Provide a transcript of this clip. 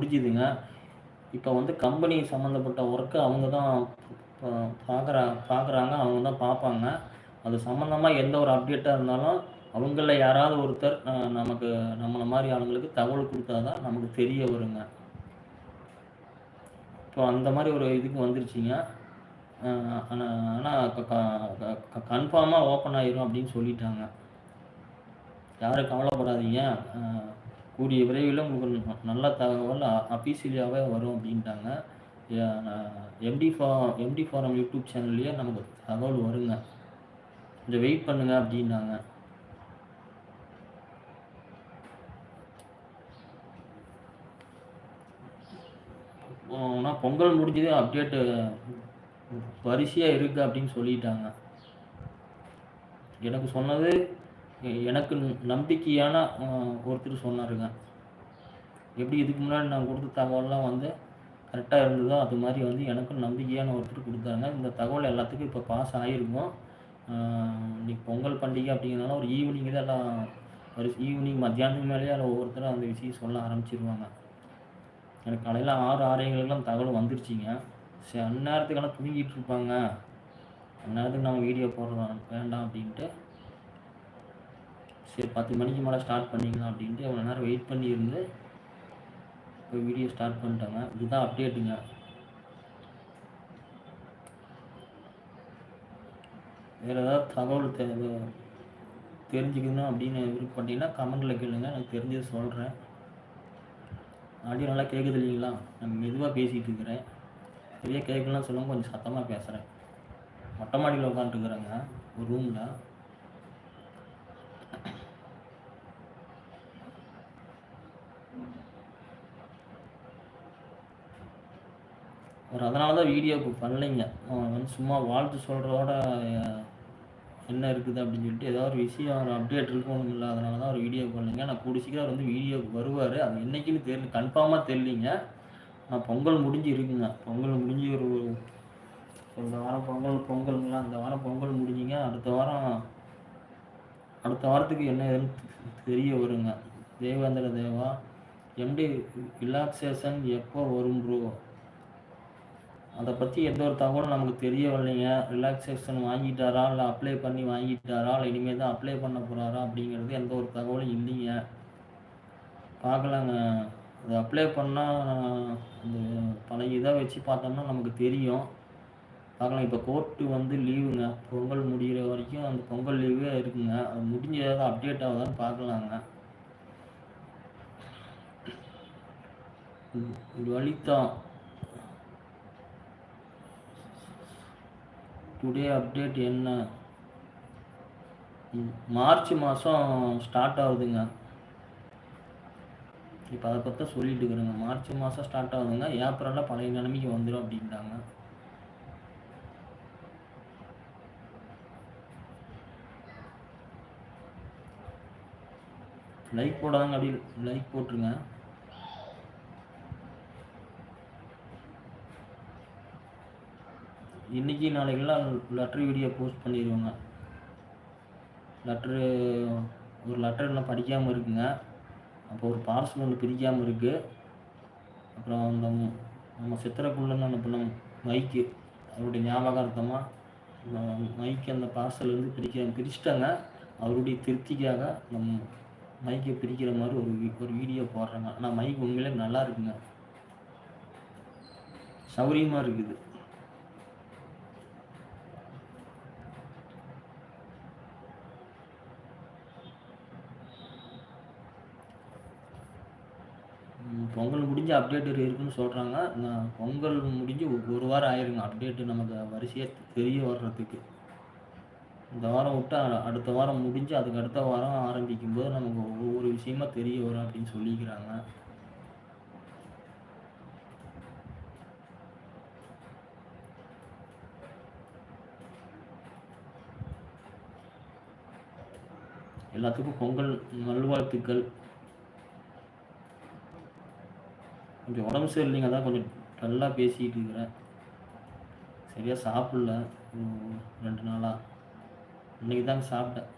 முடிஞ்சுதுங்க. இப்போ வந்து கம்பெனி சம்மந்தப்பட்ட ஒர்க்கு அவங்க தான் பார்க்குறா பார்க்குறாங்க அவங்க தான் பார்ப்பாங்க அது சம்மந்தமாக எந்த ஒரு அப்டேட்டாக இருந்தாலும் அவங்கள யாராவது ஒருத்தர் நமக்கு நம்மளை மாதிரி ஆளுங்களுக்கு தகவல் கொடுத்தா தான் நமக்கு தெரிய வருங்க. இப்போ அந்த மாதிரி ஒரு இதுக்கு வந்துருச்சுங்க. ஆனால் கன்ஃபார்மாக ஓப்பன் ஆயிரும் அப்படின்னு சொல்லிட்டாங்க. யாரும் கவலைப்படாதீங்க. கூடிய விரைவில் உங்களுக்கு நல்ல தகவல் அஃபீஷியலியாகவே வரும் அப்படின்ட்டாங்க. எம்டி ஃபா எம்டி ஃபாரம் யூடியூப் சேனல்லையே நமக்கு தகவல் வருங்க. கொஞ்சம் வெயிட் பண்ணுங்க அப்படின்னாங்க. ஆனால் பொங்கல் முடிஞ்சதே அப்டேட்டு வரிசையாக இருக்குது அப்படின்னு சொல்லிட்டாங்க. எனக்கு சொன்னது எனக்கு நம்பிக்கையான ஒருத்தர் சொன்னாருங்க. எப்படி இதுக்கு முன்னாடி நான் கொடுத்த தகவல்லாம் வந்து கரெக்டாக இருந்ததோ அது மாதிரி வந்து எனக்கும் நம்பிக்கையான ஒருத்தர் கொடுத்தாங்க. இந்த தகவல் எல்லாத்துக்கும் இப்போ பாஸ் ஆகிருக்கும் இன்னைக்கு பொங்கல் பண்டிகை அப்படிங்கிறனால ஒரு ஈவினிங் தான் எல்லாம் ஒரு ஈவினிங் மத்தியானத்துக்கு மேலேயே அதில் ஒவ்வொருத்தரும் அந்த விஷயம் சொல்ல ஆரம்பிச்சிருவாங்க. எனக்கு காலையில் ஆறு ஆறரைகளுக்கெல்லாம் தகவல் வந்துருச்சிங்க. சரி அந்நேரத்துக்கெல்லாம் தூங்கிட்டு இருப்பாங்க. அந்நேரத்துக்கு நம்ம வீடியோ போடுறோம் வேண்டாம் அப்படின்ட்டு சரி பத்து மணிக்கு மேலே ஸ்டார்ட் பண்ணிக்கலாம் அப்படின்ட்டு எவ்வளோ நேரம் வெயிட் பண்ணியிருந்து இப்போ வீடியோ ஸ்டார்ட் பண்ணிட்டாங்க. இதுதான் அப்டேட்டுங்க வேறு ஏதாவது தகவல் தெ தெரிஞ்சுக்கணும் அப்படின்னு விருப்பப்பட்டீங்கன்னா கமெண்டில் கேளுங்க. எனக்கு தெரிஞ்சது சொல்கிறேன் ஆடியோ நல்லா கேட்குது இல்லைங்களா? நான் மெதுவாக பேசிகிட்டு இருக்கிறேன். சரியாக கேட்கலாம் சொல்லுங்க. கொஞ்சம் சத்தமாக பேசுகிறேன் மொட்டை மாடியில் உட்காந்துருக்குறேங்க ஒரு ரூமில் அவர் அதனால தான் வீடியோக்கு பண்ணலைங்க. அவன் வந்து சும்மா வாழ்த்து சொல்கிறதோட என்ன இருக்குது அப்படின்னு சொல்லிட்டு ஏதோ ஒரு விஷயம் அவர் அப்டேட் இருக்கணும் இல்லை. அதனால தான் ஒரு வீடியோ பண்ணலைங்க. நான் கூடி சீக்கிரம் அவர் வந்து வீடியோக்கு வருவார். அது என்னைக்குன்னு தெரியல கன்ஃபார்மாக தெரியலிங்க. ஆனால் பொங்கல் முடிஞ்சு இருக்குங்க. பொங்கல் முடிஞ்சு ஒரு இந்த வாரம் பொங்கல் பொங்கலுங்களா? இந்த வாரம் பொங்கல் முடிஞ்சுங்க. அடுத்த வாரம் அடுத்த வாரத்துக்கு என்ன ஏதுன்னு தெரிய வருங்க. தேவேந்திர தேவா எம்டி ரிலாக்ஸேஷன் எப்போ வரும் ப்ரோ அதை பற்றி எந்த ஒரு தகவலும் நமக்கு தெரியவில்லைங்க. ரிலாக்ஸேஷன் வாங்கிட்டாரா? இல்லை அப்ளை பண்ணி வாங்கிட்டாரா? இல்லை இனிமேல் தான் அப்ளை பண்ண போகிறாரா அப்படிங்கிறது எந்த ஒரு தகவலும் இல்லைங்க. பார்க்கலாங்க. அது அப்ளை பண்ணால் அந்த பழைய இதை வச்சு பார்த்தோம்னா நமக்கு தெரியும். பார்க்கலாம். இப்போ கோர்ட்டு வந்து லீவுங்க. பொங்கல் முடிகிற வரைக்கும் அந்த பொங்கல் லீவே இருக்குங்க. அது முடிஞ்ச ஏதாவது அப்டேட் ஆகுதான்னு பார்க்கலாங்க. வழித்தான் டுடே அப்டேட் என்ன? மார்ச் மாதம் ஸ்டார்ட் ஆகுதுங்க. இப்போ அதை பற்றி சொல்லிட்டு இருக்கிறேங்க. மார்ச் மாதம் ஸ்டார்ட் ஆகுதுங்க. ஏப்ரலில் பழைய நிலைமைக்கு வந்துடும் அப்படின்ட்டாங்க லைக் போடாதங்க அப்படி லைக் போட்டுருங்க. இன்னைக்கு நாளைக்கெல்லாம் லெட்ரு வீடியோ போஸ்ட் பண்ணிடுவோங்க லெட்ரு ஒரு லெட்டர் எல்லாம் படிக்காமல் இருக்குங்க. அப்போ ஒரு பார்சல் ஒன்று பிரிக்காமல் இருக்குது அப்புறம் அந்த நம்ம சித்திரக்குள்ளன்னு அனுப்பின மைக்கு அவருடைய ஞாபகார்த்தமாக மைக்கு அந்த பார்சல் வந்து பிரிக்க பிரிச்சிட்டாங்க. அவருடைய திருப்திக்காக நம் மைக்கை பிரிக்கிற மாதிரி ஒரு ஒரு வீடியோ போடுறாங்க. ஆனால் மைக் உண்மையிலே நல்லா இருக்குங்க. சௌரியமாக இருக்குது. பொங்கல் முடிஞ்சு அப்டேட் இருக்குன்னு சொல்கிறாங்க பொங்கல் முடிஞ்சு ஒரு வாரம் ஆயிருங்க. அப்டேட்டு நமக்கு வரிசையாக தெரிய வர்றதுக்கு. இந்த வாரம் விட்டு அடுத்த வாரம் முடிஞ்சு அதுக்கு அடுத்த வாரம் ஆரம்பிக்கும் போது நமக்கு ஒவ்வொரு விஷயமா தெரிய வரும் அப்படின்னு சொல்லிக்கிறாங்க. எல்லாத்துக்கும் பொங்கல் நல்வாழ்த்துக்கள். கொஞ்சம் உடம்பு சரியில்லைங்க அதான் கொஞ்சம் டல்லாக பேசிகிட்டு இருக்கிறேன். சரியாக சாப்பிடல. ரெண்டு நாளாக இன்றைக்கி தாங்க சாப்பிட்டேன்.